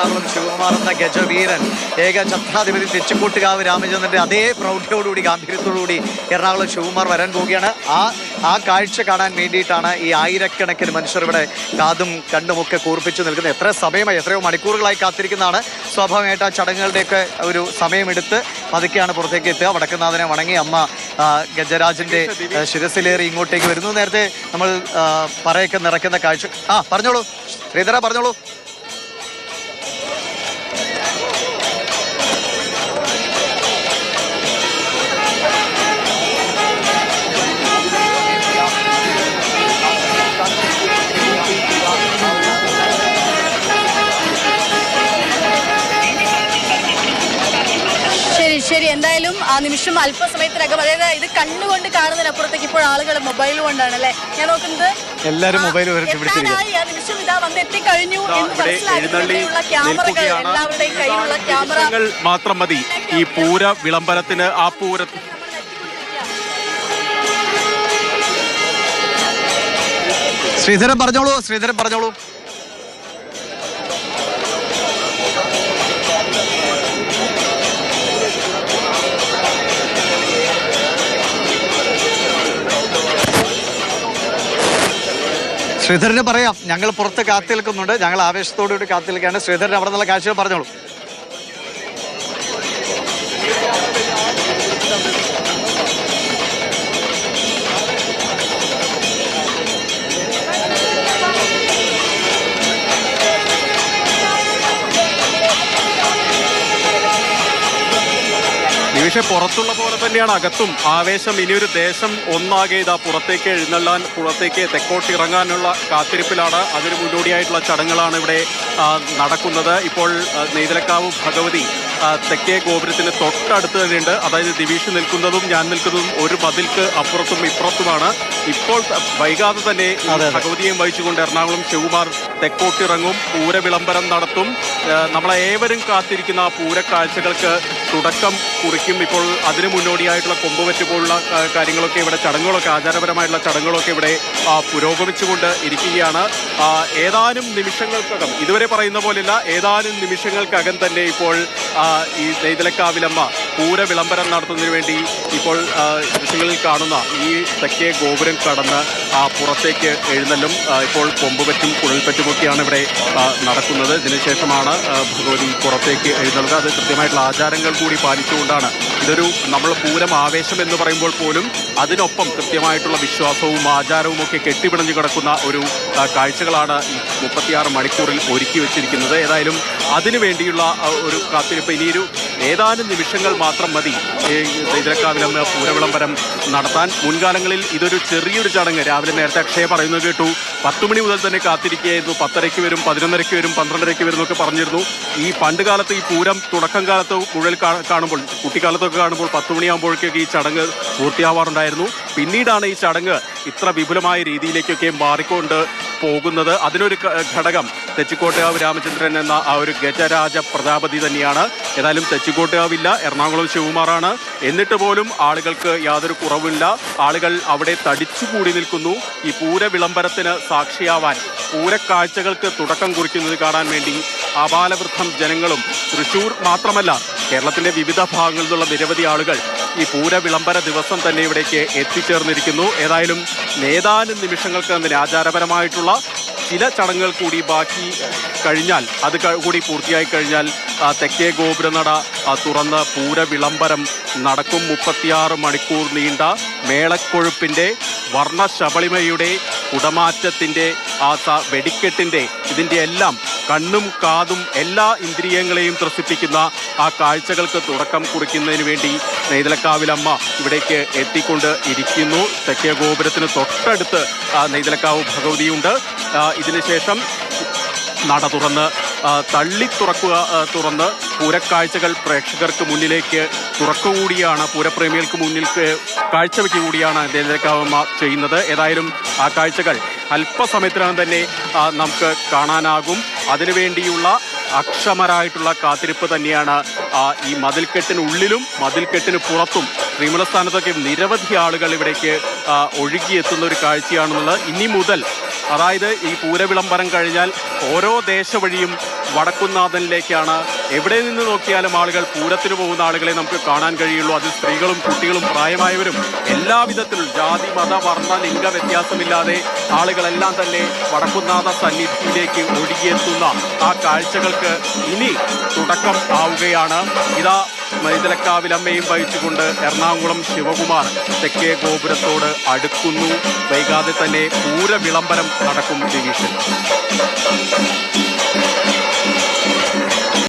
എറണാകുളം ശിവകുമാർ ഗജവീരൻ ഏക ഛത്രാധിപതി തെച്ചിക്കോട്ടുകാവ് രാമചന്ദ്രന്റെ അതേ പ്രൗഢിയോടുകൂടി ഗാംഭീര്യത്തോടുകൂടി എറണാകുളം ശിവകുമാർ വരാൻ പോവുകയാണ്. ആ ആ കാഴ്ച കാണാൻ വേണ്ടിയിട്ടാണ് ഈ ആയിരക്കണക്കിന് മനുഷ്യർ ഇവിടെ കാതും കണ്ണുമൊക്കെ കൂർപ്പിച്ച് നിൽക്കുന്നത്. എത്ര സമയമായി എത്രയോ മണിക്കൂറുകളായി കാത്തിരിക്കുന്നതാണ്. സ്വാഭാവികമായിട്ട് ആ ചടങ്ങുകളുടെയൊക്കെ ഒരു സമയമെടുത്ത് പതുക്കെയാണ് പുറത്തേക്ക് എത്തുക. വടക്കുന്നാഥനെ വണങ്ങി അമ്മ ഗജരാജിന്റെ ശിരസിലേറി ഇങ്ങോട്ടേക്ക് വരുന്നു. നേരത്തെ നമ്മൾ പറയൊക്കെ നിറയ്ക്കുന്ന കാഴ്ച ആ പറഞ്ഞോളൂ. ശ്രീധര പറഞ്ഞോളൂ. ശരി എന്തായാലും ആ നിമിഷം അല്പസമയത്തിനകം അതായത് ഇത് കണ്ണുകൊണ്ട് കാണുന്നതിനപ്പുറത്തേക്ക് ഇപ്പോൾ ആളുകൾ മൊബൈൽ കൊണ്ടാണ് അല്ലേ? ഞാൻ നോക്കുന്നത് എല്ലാവരും മൊബൈൽ ആ നിമിഷം ഇതാ വന്ന് എത്തിക്കഴിഞ്ഞു എന്ന് ഇവിടെ മനസ്സിലാക്കി എഴുന്നള്ളി ഇവിടെയുള്ള ക്യാമറകൾ എല്ലാവരുടെയും കയ്യിലുള്ള ക്യാമറ മാത്രം മതി. ഈ പൂര വിളംബരത്തിന് ആ പൂര ശ്രീധരൻ പറഞ്ഞോളൂ ശ്രീധരൻ പറഞ്ഞോളൂ. ശ്രീധരന് പറയാം ഞങ്ങൾ പുറത്ത് കാത്തിൽക്കുന്നുണ്ട് ഞങ്ങൾ ആവേശത്തോടുകൂടി കാത്തിൽക്കാണ് ശ്രീധരൻ അവിടെ നിന്നുള്ള കാഴ്ചകൾ പറഞ്ഞോളൂ. നിമിഷം പുറത്തുള്ള പോലെ തന്നെയാണ് അകത്തും. ആവേശം ഇനിയൊരു ദേശം ഒന്നാകെ ഇതാ പുറത്തേക്ക് എഴുന്നള്ളാൻ പുറത്തേക്ക് തെക്കോട്ട് ഇറങ്ങാനുള്ള കാത്തിരിപ്പിലാണ് അതിന് മുന്നോടിയായിട്ടുള്ള ചടങ്ങുകളാണ് ഇവിടെ നടക്കുന്നത്. ഇപ്പോൾ നെയ്തലക്കാവ് ഭഗവതി തെക്കേ ഗോപുരത്തിന് തൊട്ടടുത്ത് തന്നെയുണ്ട്. അതായത് ദിവീഷ് നിൽക്കുന്നതും ഞാൻ നിൽക്കുന്നതും ഒരു മതിൽക്ക് അപ്പുറത്തും ഇപ്പുറത്തുമാണ്. ഇപ്പോൾ വൈകാതെ തന്നെ. ഭഗവതിയെയും വഹിച്ചുകൊണ്ട് എറണാകുളം ശിവകുമാർ തെക്കോട്ടിറങ്ങും പൂര വിളംബരം നടത്തും നമ്മളേവരും നമ്മളെ ഏവരും കാത്തിരിക്കുന്ന ആ പൂര കാഴ്ചകൾക്ക് തുടക്കം കുറിക്കും. ഇപ്പോൾ അതിന് മുന്നോടിയായിട്ടുള്ള കൊമ്പുവറ്റ് പോലുള്ള കാര്യങ്ങളൊക്കെ ഇവിടെ ചടങ്ങുകളൊക്കെ ആചാരപരമായിട്ടുള്ള ചടങ്ങുകളൊക്കെ ഇവിടെ പുരോഗമിച്ചുകൊണ്ട് ഇരിക്കുകയാണ്. ഏതാനും നിമിഷങ്ങൾക്കകം ഇതുവരെ പറയുന്ന പോലെയല്ല ഏതാനും നിമിഷങ്ങൾക്കകം തന്നെ ഇപ്പോൾ ഈ നെയ്തലക്കാവിലമ്മ പൂര വിളംബരം നടത്തുന്നതിന് വേണ്ടി ഇപ്പോൾ ദൃശ്യങ്ങളിൽ കാണുന്ന ഈ തെക്കേ ഗോപുരം കടന്ന് ആ പുറത്തേക്ക് എഴുന്നള്ളും ആ, ഇപ്പോൾ കൊമ്പുപറ്റും കുഴൽപ്പറ്റുമൊക്കെയാണ് ഇവിടെ നടക്കുന്നത്. ഇതിനുശേഷമാണ് ഭഗവതി പുറത്തേക്ക് എഴുന്നള്ളുക. അത് കൃത്യമായിട്ടുള്ള ആചാരങ്ങൾ കൂടി പാലിച്ചുകൊണ്ടാണ്. ഇതൊരു നമ്മൾ പൂരം ആവേശം എന്ന് പറയുമ്പോൾ പോലും അതിനൊപ്പം കൃത്യമായിട്ടുള്ള വിശ്വാസവും ആചാരവും ഒക്കെ കെട്ടിപിണഞ്ഞു കിടക്കുന്ന ഒരു കാഴ്ചകളാണ് ഈ മുപ്പത്തിയാറ് മണിക്കൂറിൽ ഒരുക്കി വെച്ചിരിക്കുന്നത്. ഏതായാലും അതിനു വേണ്ടിയുള്ള ഒരു കാത്തിരിപ്പ്. ഇനിയൊരു ഏതാനും നിമിഷങ്ങൾ മാത്രം മതി. ഈ ദൈതരക്കാവിലം പൂരവിളംബരം നടത്താൻ. മുൻകാലങ്ങളിൽ ഇതൊരു ചെറിയൊരു ചടങ്ങ്. രാവിലെ നേരത്തെ അക്ഷയ പറയുന്നത് കേട്ടു. പത്ത് മണി മുതൽ തന്നെ കാത്തിരിക്കുകയായിരുന്നു. പത്തരയ്ക്ക് വരും പതിനൊന്നരയ്ക്ക് വരും പന്ത്രണ്ടരയ്ക്ക് വരും എന്നൊക്കെ പറഞ്ഞിരുന്നു. ഈ പണ്ട് കാലത്ത് ഈ പൂരം തുടക്കം കാലത്ത് കുഴൽ കാണുമ്പോൾ കുട്ടിക്കാലത്തൊക്കെ കാണുമ്പോൾ പത്ത് മണിയാകുമ്പോഴേക്കൊക്കെ ഈ ചടങ്ങ് പൂർത്തിയാവാറുണ്ടായിരുന്നു. പിന്നീടാണ് ഈ ചടങ്ങ് ഇത്ര വിപുലമായ രീതിയിലേക്കൊക്കെ മാറിക്കൊണ്ട് പോകുന്നത്. അതിനൊരു ഘടകം തെച്ചിക്കോട്ടുകാവ് രാമചന്ദ്രൻ എന്ന ആ ഒരു ഗജരാജ പ്രജാപതി തന്നെയാണ്. ഏതായാലും തെച്ചിക്കോട്ടുകാവില്ല എറണാകുളം ശിവകുമാറാണ്. എന്നിട്ട് പോലും ആളുകൾക്ക് യാതൊരു കുറവില്ല ആളുകൾ അവിടെ തടിച്ചുകൂടി നിൽക്കുന്നു. ഈ പൂര വിളംബരത്തിന് സാക്ഷിയാവാൻ പൂരക്കാഴ്ചകൾക്ക് തുടക്കം കുറിക്കുന്നത് കാണാൻ വേണ്ടി അപാലവൃദ്ധം ജനങ്ങളും തൃശൂർ മാത്രമല്ല കേരളത്തിന്റെ വിവിധ ഭാഗങ്ങളിൽ നിന്നുള്ള നിരവധി ആളുകൾ ഈ പൂര വിളംബര ദിവസം തന്നെ ഇവിടേക്ക് എത്തിച്ചേർന്നിരിക്കുന്നു. ഏതായാലും ഏതാനും നിമിഷങ്ങൾക്ക് തന്നെ ആചാരപരമായിട്ടുള്ള ചില ചടങ്ങുകൾ കൂടി ബാക്കി കഴിഞ്ഞാൽ അത് കൂടി പൂർത്തിയായി കഴിഞ്ഞാൽ തെക്കേ ഗോപുരനട തുറന്ന് പൂര വിളംബരം നടക്കും. മുപ്പത്തിയാറ് മണിക്കൂർ നീണ്ട മേളക്കൊഴുപ്പിന്റെ വർണശബളിമയുടെ കുടമാറ്റത്തിന്റെ ആ വെടിക്കെട്ടിന്റെ ഇതിന്റെ എല്ലാം കണ്ണും കാതും എല്ലാ ഇന്ദ്രിയങ്ങളെയും ത്രസിപ്പിക്കുന്ന ആ കാഴ്ചകൾക്ക് തുടക്കം കുറിക്കുന്നതിന് വേണ്ടി നെയ്തലക്കാവിലമ്മ ഇവിടേക്ക് എത്തിക്കൊണ്ട് ഇരിക്കുന്നു. തെക്കേ ഗോപുരത്തിന് തൊട്ടടുത്ത് നെയ്തലക്കാവ് ഭഗവതിയുണ്ട്. ഇതിനുശേഷം നട തുറന്ന് തള്ളി തുറക്കുക തുറന്ന് പൂരക്കാഴ്ചകൾ പ്രേക്ഷകർക്ക് മുന്നിലേക്ക് തുറക്കുകൂടിയാണ് പൂരപ്രേമികൾക്ക് മുന്നിൽ കാഴ്ചവെക്ക് കൂടിയാണ് നെയ്തലക്കാവമ്മ ചെയ്യുന്നത്. ഏതായാലും ആ കാഴ്ചകൾ അല്പസമയത്തിനകം തന്നെ നമുക്ക് കാണാനാകും. അതിനുവേണ്ടിയുള്ള അക്ഷമരായിട്ടുള്ള കാത്തിരിപ്പ് തന്നെയാണ് ഈ മതിൽക്കെട്ടിനുള്ളിലും മതിൽക്കെട്ടിന് പുറത്തും ശ്രീമലസ്ഥാനത്തൊക്കെ നിരവധി ആളുകൾ ഇവിടേക്ക് ഒഴുകിയെത്തുന്ന ഒരു കാഴ്ചയാണെന്നുള്ളത്. ഇനി മുതൽ അതായത് ഈ പൂരവിളംബരം കഴിഞ്ഞാൽ ഓരോ ദേശവഴിയും വടക്കുന്നാഥനിലേക്കാണ് എവിടെ നിന്ന് നോക്കിയാലും ആളുകൾ പൂരത്തിന് പോകുന്ന ആളുകളെ നമുക്ക് കാണാൻ കഴിയുള്ളൂ. അതിൽ സ്ത്രീകളും കുട്ടികളും പ്രായമായവരും എല്ലാവിധത്തിലും ജാതി മത വർണ ലിംഗ വ്യത്യാസമില്ലാതെ ആളുകളെല്ലാം തന്നെ വടക്കുന്നാഥ സന്നിധിയിലേക്ക് ഒഴുകിയെത്തുന്ന ആ കാഴ്ചകൾക്ക് ഇനി തുടക്കം ആവുകയാണ്. ഇതാ മൈതലക്കാവിലമ്മയും വഹിച്ചുകൊണ്ട് എറണാകുളം ശിവകുമാർ തെക്കേ ഗോപുരത്തോട് അടുക്കുന്നു. വൈകാതെ തന്നെ പൂര വിളംബരം നടക്കും ഡിവിഷൻ. Thank you.